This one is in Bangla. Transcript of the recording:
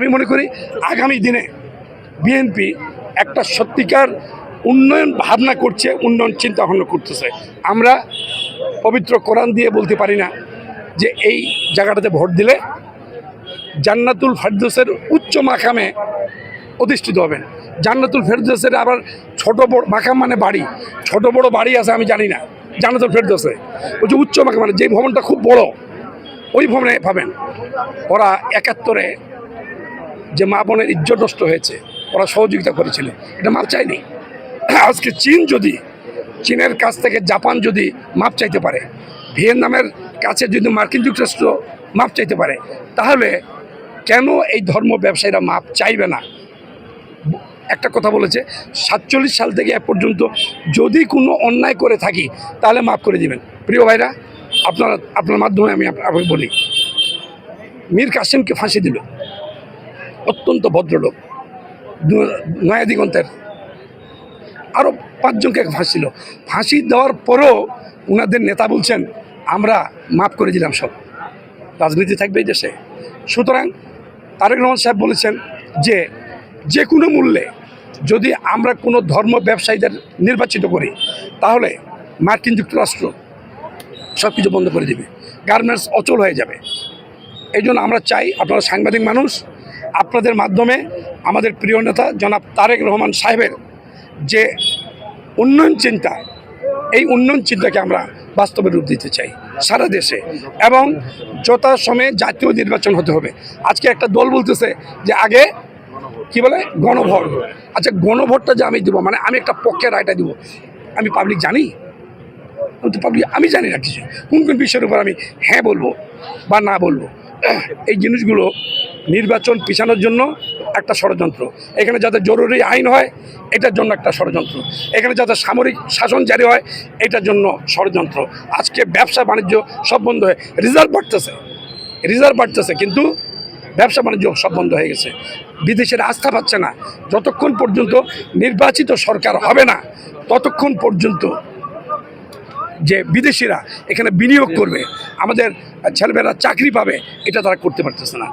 আমি মনে করি আগামী দিনে বিএনপি একটা সত্যিকার উন্নয়ন ভাবনা করছে, উন্নয়ন চিন্তা ভাবনা করতেছে। আমরা পবিত্র কোরআন দিয়ে বলতে পারি না যে এই জায়গাটাতে ভোট দিলে জান্নাতুল ফেরদোসের উচ্চ মাখামে অধিষ্ঠিত হবেন। জান্নাতুল ফেরদোসের আবার ছোট বড় মাখাম মানে বাড়ি। ছোট বড় বাড়ি আছে আমি জানি না। জান্নাতুল ফেরদোসে। ওই যে উচ্চ মাকাম মানে যে ভবনটা খুব বড়, ওই ভবনে পাবেন। ওরা একাত্তরে যে মা বোনের ইজ্জত নষ্ট হয়েছে, ওরা সহযোগিতা করেছিল। এটা মাপ চায়নি। আজকে চীন যদি, চীনের কাছ থেকে জাপান যদি মাপ চাইতে পারে, ভিয়েতনামের কাছে যদি মার্কিন যুক্তরাষ্ট্র মাপ চাইতে পারে, তাহলে কেন এই ধর্ম ব্যবসায়ীরা মাপ চাইবে না? একটা কথা বলেছে, সাতচল্লিশ সাল থেকে এ পর্যন্ত যদি কোনো অন্যায় করে থাকি, তাহলে মাফ করে দিবেন। প্রিয় ভাইরা, আপনার আপনার মাধ্যমে আমি আপ- আপনাকে বলি। মীর কাসেমকে ফাঁসি দিল। অত্যন্ত ভদ্রলোক নয়া দিগন্তের। আরও পাঁচজনকে ফাঁসি দিল ফাঁসি দেওয়ার পরও ওনাদের নেতা বলছেন, আমরা মাফ করে দিলাম সব। রাজনীতি থাকবে এই দেশে। সুতরাং তারেক রহমান সাহেব বলেছেন যে যে কোনো মূল্যে যদি আমরা কোনো ধর্ম ব্যবসায়ীদের নির্বাচিত করি, তাহলে মার্কিন যুক্তরাষ্ট্র সব কিছু বন্ধ করে দিবে। গার্মেন্টস অচল হয়ে যাবে। এই আমরা চাই আপনারা সাংবাদিক মানুষ আপনাদের মাধ্যমে আমাদের প্রিয় নেতা জনাব তারেক রহমান সাহেবের যে উন্নয়ন চিন্তা, এই উন্নয়ন চিন্তাকে আমরা বাস্তবে রূপ দিতে চাই সারা দেশে এবং যথাসময়ে জাতীয় নির্বাচন হতে হবে। আজকে একটা দল বলতেছে যে আগে কি বলে? গণভোট। আচ্ছা গণভোটটা যে আমি দিব মানে আমি একটা পক্ষের রায়টা দিব। আমি পাবলিক জানি? আমি তো পাবলিক আমি জানি না কিছু। কোন কোন বিষয়ের উপর আমি হ্যাঁ বলব বা না বলব? এই জিনিসগুলো নির্বাচন পিছানোর জন্য একটা ষড়যন্ত্র। এখানে যাতে জরুরি আইন হয়, এটার জন্য একটা ষড়যন্ত্র। এখানে যাতে সামরিক শাসন জারি হয়, এটার জন্য ষড়যন্ত্র। আজকে ব্যবসা বাণিজ্য সব বন্ধ হয়ে, রিজার্ভ বাড়তেছে। রিজার্ভ বাড়তেছে, কিন্তু ব্যবসা বাণিজ্য সব বন্ধ হয়ে গেছে। বিদেশের আস্থা পাচ্ছে না। যতক্ষণ পর্যন্ত নির্বাচিত সরকার হবে না, ততক্ষণ পর্যন্ত যে বিদেশিরা এখানে বিনিয়োগ করবে, আমাদের ছেলেমেয়েরা চাকরি পাবে, এটা তারা করতে পারতেছে না।